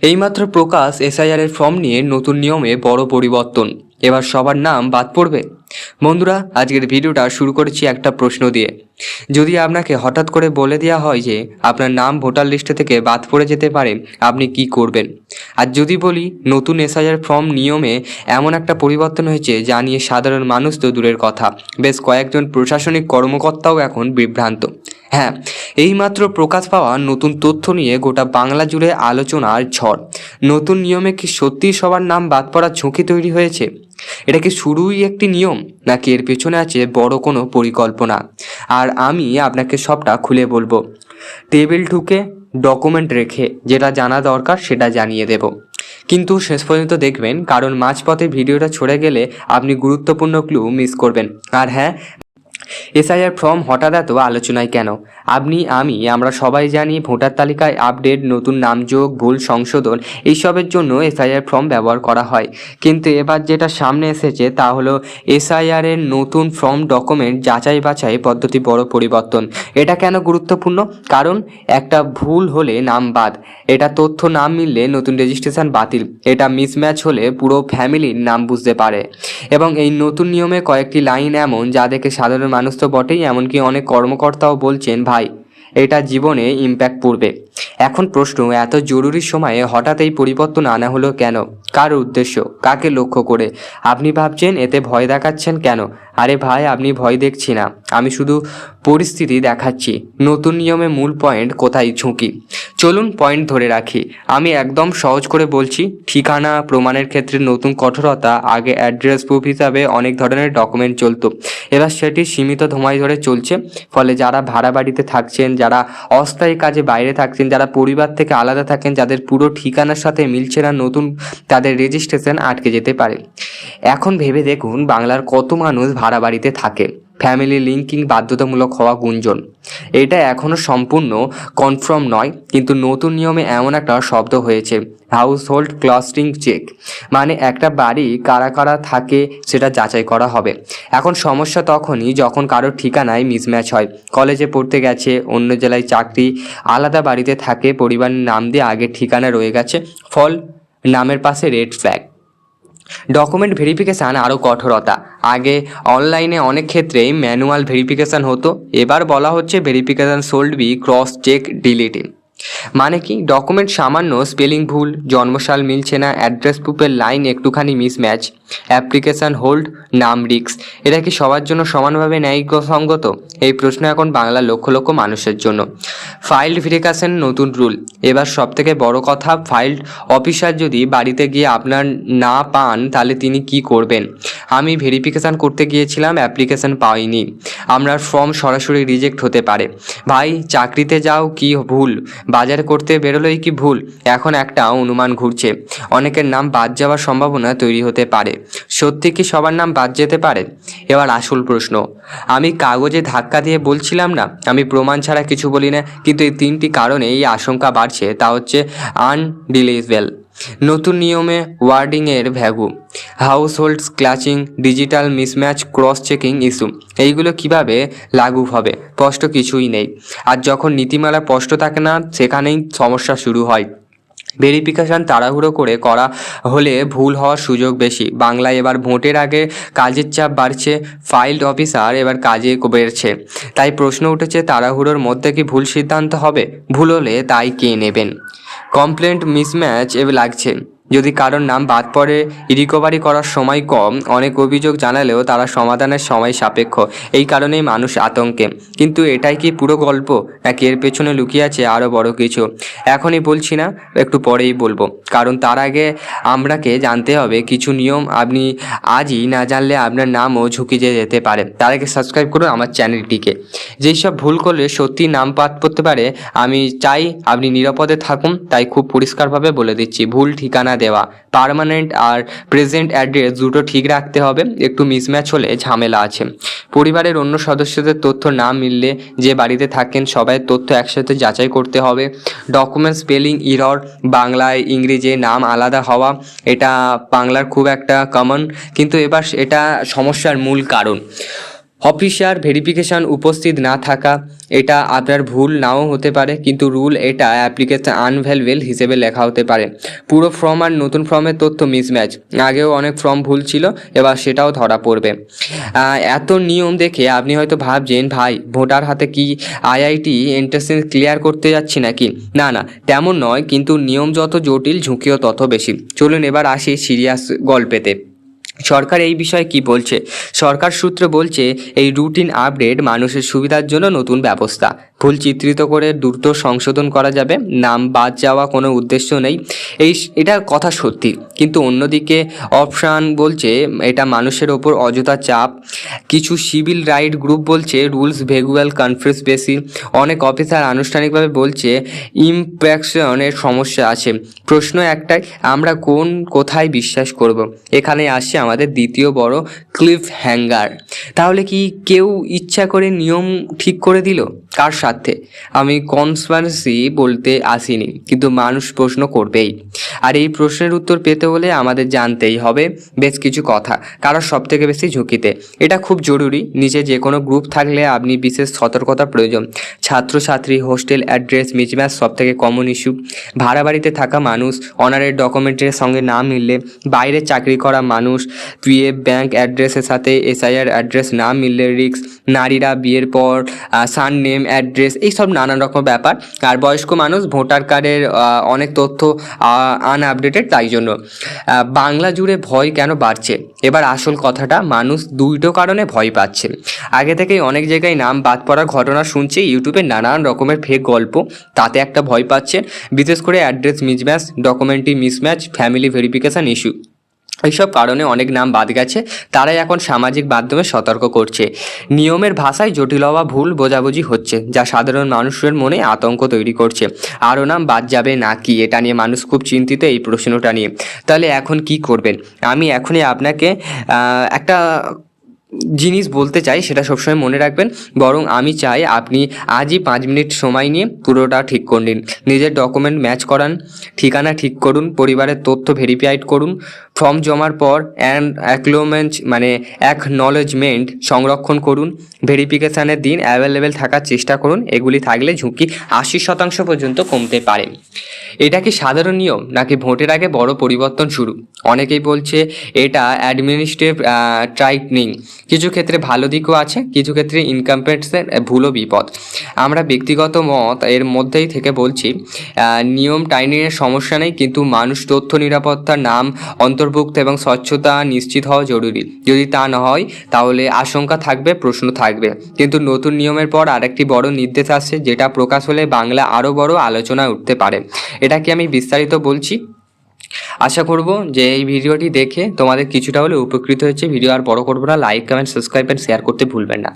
এইমাত্র প্রকাশ এসআইআর এর ফর্ম নিয়ে নতুন নিয়মে বড় পরিবর্তন। এবার সবার নাম বাদ পড়বে। বন্ধুরা, আজকের ভিডিওটা শুরু করেছি একটা প্রশ্ন দিয়ে। যদি আপনাকে হঠাৎ করে বলে দেওয়া হয় যে আপনার নাম ভোটার লিস্টে থেকে বাদ পড়ে যেতে পারে, আপনি কি করবেন? আর যদি বলি, নতুন এসআইআর ফর্ম নিয়মে এমন একটা পরিবর্তন হয়েছে যা নিয়ে সাধারণ মানুষ তো দূরের কথা। বেশ কয়েকজন প্রশাসনিক কর্মকর্তাও এখন বিভ্রান্ত। হ্যাঁ এইমাত্র প্রকাশ পাওয়া নতুন তথ্য নিয়ে গোটা বাংলা জুড়ে আলোচনার ঝড়। নতুন নিয়মে কি সত্যি সবার নাম বাদ পড়ার ঝুঁকি তৈরি হয়েছে? এটা কি শুরুই একটি নিয়ম, নাকি এর পেছনে আছে বড় কোনো পরিকল্পনা? আর আমি আপনাকে সবটা খুলে বলব। টেবিল ঢুকে ডকুমেন্ট রেখে যেটা জানা দরকার সেটা জানিয়ে দেব। কিন্তু শেষ পর্যন্ত দেখবেন, কারণ মাঝপথে ভিডিওটা ছড়ে গেলে আপনি গুরুত্বপূর্ণ ক্লু মিস করবেন। আর হ্যাঁ এসআইআর ফর্ম হঠাৎ এত আলোচনায় কেন? আপনি, আমি, আমরা সবাই জানি ভোটার তালিকায় আপডেট, নতুন নাম যোগ, ভুল সংশোধন, এইসবের জন্য এসআইআর ফর্ম ব্যবহার করা হয়। কিন্তু এবার যেটা সামনে এসেছে তা হলো এসআইআর এর নতুন ফর্ম ডকুমেন্ট যাচাই বাছাই পদ্ধতি বড় পরিবর্তন। এটা কেন গুরুত্বপূর্ণ? কারণ একটা ভুল হলে নাম বাদ, এটা তথ্য নাম মিললে নতুন রেজিস্ট্রেশন বাতিল, এটা মিসম্যাচ হলে পুরো ফ্যামিলির নাম বুঝতে পারে। এবং এই নতুন নিয়মে কয়েকটি লাইন এমন যা দেখে সাধারণ মানুষ তো বটেই, এমনকি অনেক কর্মকর্তাও বলছেন, ভাই, এটা জীবনে ইম্প্যাক্ট পড়বে। এখন প্রশ্ন, এত জরুরি সময়ে হঠাৎ এই পরিবর্তন আনা হলো কেন? কার উদ্দেশ্য? কাকে লক্ষ্য করে? আপনি ভাবছেন এতে ভয় দেখাচ্ছেন কেন? আরে ভাই, আপনি ভয় দেখছি না। আমি শুধু পরিস্থিতি দেখাচ্ছি। নতুন নিয়মে মূল পয়েন্ট কোথায় ঝুঁকি? চলুন পয়েন্ট ধরে রাখি। আমি একদম সহজ করে বলছি, ঠিকানা, প্রমাণের ক্ষেত্রে নতুন কঠোরতা, আগে অ্যাড্রেস প্রুফ হিসাবে অনেক ধরনের ডকুমেন্ট চলতো। এবার সেটি সীমিত ধোঁয়ায় ধরে চলছে। ফলে যারা ভাড়া বাড়িতে থাকছেন, যারা অস্থায়ী কাজে বাইরে থাকছেন, যারা পরিবার থেকে আলাদা থাকেন, যাদের পুরো ঠিকানার সাথে মিলছে না, নতুন তাদের রেজিস্ট্রেশন আটকে যেতে পারে। এখন ভেবে দেখুন, বাংলার কত মানুষ ভাড়া বাড়িতে থাকে। ফ্যামিলি লিঙ্কিং বাধ্যতামূলক হওয়া গুঞ্জন। এটা এখনও সম্পূর্ণ কনফার্ম নয়, কিন্তু নতুন নিয়মে এমন একটা শব্দ হয়েছে হাউস হোল্ড ক্লাস্টিং চেক মানে একটা বাড়ি কারা কারা থাকে সেটা যাচাই করা হবে। এখন সমস্যা তখনই যখন কারোর ঠিকানায় মিসম্যাচ হয়। কলেজে পড়তে গেছে, অন্য জেলায় চাকরি, আলাদা বাড়িতে থাকে, পরিবারের নাম দিয়ে আগের ঠিকানা রয়ে গেছে, ফল নামের পাশে রেড ফ্ল্যাগ ডকুমেন্ট ভেরিফিকেশান আরও কঠোরতা। আগে অনলাইনে অনেক ক্ষেত্রেই ম্যানুয়াল ভেরিফিকেশান হতো। এবার বলা হচ্ছে verification should be cross check ডিলিটে মানে কি? ডকুমেন্ট সামান্য স্পেলিং ভুল, জন্মসাল মিলছে না অ্যাড্রেস প্রুফের লাইন একটুখানি মিসম্যাচ অ্যাপ্লিকেশান হোল্ড নাম রিক্স এটা কি সবার জন্য সমানভাবে ন্যায়সঙ্গত? এই প্রশ্ন এখন বাংলার লক্ষ লক্ষ মানুষের জন্য। ফাইল্ড ভেরিফিকেশন নতুন রুল। এবার সবথেকে বড় কথা ফাইল্ড অফিসার যদি বাড়িতে গিয়ে আপনার না পান, তাহলে তিনি কি করবেন? আমি ভেরিফিকেশান করতে গিয়েছিলাম, অ্যাপ্লিকেশান পাইনি। আপনার ফর্ম সরাসরি রিজেক্ট হতে পারে। ভাই, চাকরিতে যাও কি ভুল? বাজার করতে বেরোলেই কি ভুল? এখন একটা অনুমান ঘুরছে। অনেকের নাম বাদ যাওয়ার সম্ভাবনা তৈরি হতে পারে। সত্যি কি সবার নাম বাদ যেতে পারে? এবার আসল প্রশ্ন। আমি কাগজে ধাক্কা দিয়ে বলছিলাম না, আমি প্রমাণ ছাড়া কিছু বলি না কিন্তু এই তিনটি কারণে এই আশঙ্কা বাড়ছে, তা হচ্ছে আনডিলিজেবল নতুন নিয়মে ওয়ার্ডিংয়ের vague households clutching, digital mismatch cross checking issue, এইগুলো কীভাবে লাগু হবে? স্পষ্ট কিছুই নেই। আর যখন নীতিমালা স্পষ্ট থাকে না, সেখানেই সমস্যা শুরু হয়। ভেরিফিকেশান তাড়াহুড়ো করে করা হলে ভুল হওয়ার সুযোগ বেশি। বাংলায় এবার ভোটের আগে কাজের চাপ বাড়ছে ফাইল্ড অফিসার এবার কাজে বেড়ছে। তাই প্রশ্ন উঠেছে, তাড়াহুড়োর মধ্যে কি ভুল সিদ্ধান্ত হবে? ভুল হলে তাই কে নেবেন? কমপ্লেন্ট মিসম্যাচ এ লাগছে। যদি কারোর নাম বাদ পড়ে, রিকভারি করার সময় কম, অনেক অভিযোগ জানালেও তারা সমাধানের সময় সাপেক্ষ। এই কারণেই মানুষ আতঙ্কে। কিন্তু এটাই কি পুরো গল্প? নাকি এর পেছনে লুকিয়ে আছে আরও বড় কিছু? এখনই বলছি না, একটু পরেই বলব। কারণ তার আগে আমরাকে জানতে হবে, কিছু নিয়ম আপনি আজই না জানলে আপনার নামও ঝুঁকি যেতে পারে। তার আগে সাবস্ক্রাইব করুন আমার চ্যানেলটিকে। যেই সব ভুল করলে সত্যি নাম বাদ পড়তে পারে, আমি চাই আপনি নিরাপদে থাকুন, তাই খুব পরিষ্কারভাবে বলে দিচ্ছি। ভুল ঠিকানা দেওয়া। পার্মানেন্ট আর প্রেজেন্ট অ্যাড্রেস দুটো ঠিক রাখতে হবে, একটু মিসম্যাচ হলে ঝামেলা আছে। পরিবারের অন্য সদস্যদের তথ্য না মিললে যে বাড়িতে থাকেন সবাই তথ্য একসাথে যাচাই করতে হবে। ডকুমেন্ট স্পেলিং ইরর, বাংলায় ইংরেজি নাম আলাদা হওয়া, এটা বাংলার খুব একটা কমন কিন্তু এবার এটা সমস্যার মূল কারণ। অফিসার ভেরিফিকেশন উপস্থিত না থাকা, এটা আপনার ভুল নাও হতে পারে, কিন্তু রুল এটা অ্যাপ্লিকেশন আনভেলবেল হিসেবে লেখা হতে পারে। পুরো ফর্ম আর নতুন ফর্মের তথ্য মিসম্যাচ। আগেও অনেক ফর্ম ভুল ছিল, এবার সেটাও ধরা পড়বে। এত নিয়ম দেখে আপনি হয়তো ভাবছেন, ভাই, ভোটার হাতে কি আইআইটি এন্ট্রান্স ক্লিয়ার করতে যাচ্ছি নাকি? না না, তেমন নয়, কিন্তু নিয়ম যত জটিল, ঝুঁকিও তত বেশি। চলুন এবার আসি সিরিয়াস গল্পেতে। সরকার এই বিষয়ে কি বলছে? সরকার সূত্র বলছে, এই রুটিন আপডেট মানুষের সুবিধার জন্য নতুন ব্যবস্থা। ভুল চিত্রিত করে দ্রুত সংশোধন করা যাবে, নাম বাদ যাওয়া কোনো উদ্দেশ্য নেই। এই এটা কথা সত্যি। কিন্তু অন্যদিকে অপশান বলছে, এটা মানুষের ওপর অযথা চাপ। কিছু সিভিল রাইট গ্রুপ বলছে রুলস ভেগুয়াল কনফারেন্স বেশি অনেক অফিসার আনুষ্ঠানিকভাবে বলছে ইমপ্যাকশনের সমস্যা আছে। প্রশ্ন একটাই, আমরা কোন কোথায় বিশ্বাস করব? এখানে আসছে আমাদের দ্বিতীয় বড় ক্লিফ হ্যাঙ্গার তাহলে কি কেউ ইচ্ছা করে নিয়ম ঠিক করে দিল? কার সাথে? আমি কনসপারেন্সি বলতে আসিনি, কিন্তু মানুষ প্রশ্ন করবেই। আর এই প্রশ্নের উত্তর পেতে হলে আমাদের জানতেই হবে বেশ কিছু কথা, কারোর সব থেকে বেশি ঝুঁকিতে। এটা খুব জরুরি, নিচে যে কোনো গ্রুপ থাকলে আপনি বিশেষ সতর্কতা প্রয়োজন। ছাত্রছাত্রী হোস্টেল অ্যাড্রেস মিচম্যাচ সব থেকে কমন ইস্যু ভাড়া বাড়িতে থাকা মানুষ অনারের ডকুমেন্টের সঙ্গে না মিললে, বাইরে চাকরি করা মানুষ পিএফ ব্যাংক অ্যাড্রেসের সাথে এসআইআর অ্যাড্রেস না মিললে রিক্স নারীরা বিয়ের পর সান নেম অ্যাড্রেস এইসব নানান রকম ব্যাপার। আর বয়স্ক মানুষ ভোটার কার্ডের অনেক তথ্য আনআপডেটেড তাই জন্য। বাংলা জুড়ে ভয় কেন বাড়ছে? এবার আসল কথাটা, মানুষ দুইটো কারণে ভয় পাচ্ছে। আগে থেকেই অনেক জায়গায় নাম বাদ পড়ার ঘটনা শুনছে ইউটিউবে নানান রকমের ফেক গল্প, তাতে একটা ভয় পাচ্ছে। বিশেষ করে address mismatch documentary mismatch family verification issue এইসব কারণে অনেক নাম বাদ গেছে, তারাই এখন সামাজিক মাধ্যমে সতর্ক করছে। নিয়মের ভাষায় জটিল হওয়া ভুল বোঝাবুঝি হচ্ছে, যা সাধারণ মানুষের মনে আতঙ্ক তৈরি করছে। আরও নাম বাদ যাবে না কি, এটা নিয়ে মানুষ খুব চিন্তিত এই প্রশ্নটা নিয়ে। তাহলে এখন কি করবেন? আমি এখনই আপনাকে একটা জিনিস বলতে চাই সেটা সবসময় মনে রাখবেন। বরং আমি চাই আপনি আজই পাঁচ মিনিট সময় নিয়ে পুরোটা ঠিক করে নিন। নিজের ডকুমেন্ট ম্যাচ করান, ঠিকানা ঠিক করুন, পরিবারের তথ্য ভেরিফাইড করুন ফর্ম জমার পর অ্যান্ড অ্যাকলোমেন্ট মানে অ্যাকনলেজমেন্ট সংরক্ষণ করুন ভেরিফিকেশানের দিন অ্যাভেলেবেল থাকার চেষ্টা করুন, এগুলি থাকলে ঝুঁকি আশি শতাংশ পর্যন্ত কমতে পারে। এটা কি সাধারণ নিয়ম নাকি ভোটের আগে বড় পরিবর্তন শুরু? অনেকেই বলছে এটা অ্যাডমিনিস্ট্রেটিভ ট্রাইটনিং কিছু ক্ষেত্রে ভালো দিকও আছে, কিছু ক্ষেত্রে ইনকামপেন্সের ভুলও বিপদ। আমরা ব্যক্তিগত মত এর মধ্যেই থেকে বলছি নিয়ম টাইনিংয়ের সমস্যা নেই, কিন্তু মানুষ তথ্য নিরাপত্তার নাম, অন্তর্ভুক্ত এবং স্বচ্ছতা নিশ্চিত হওয়া জরুরি। যদি তা না হয়, তাহলে আশঙ্কা থাকবে, প্রশ্ন থাকবে। কিন্তু নতুন নিয়মের পর আরেকটি বড় নির্দেশ আসছে, যেটা প্রকাশ হলে বাংলা আরও বড় আলোচনায় উঠতে পারে। এটা কি আমি বিস্তারিত বলছি? আশা করব যে এই ভিডিওটি দেখে তোমাদের কিছুটা হলে উপকৃত হয়েছে। ভিডিও আর বড় করব না। Like comment subscribe and share করতে ভুলবেন না।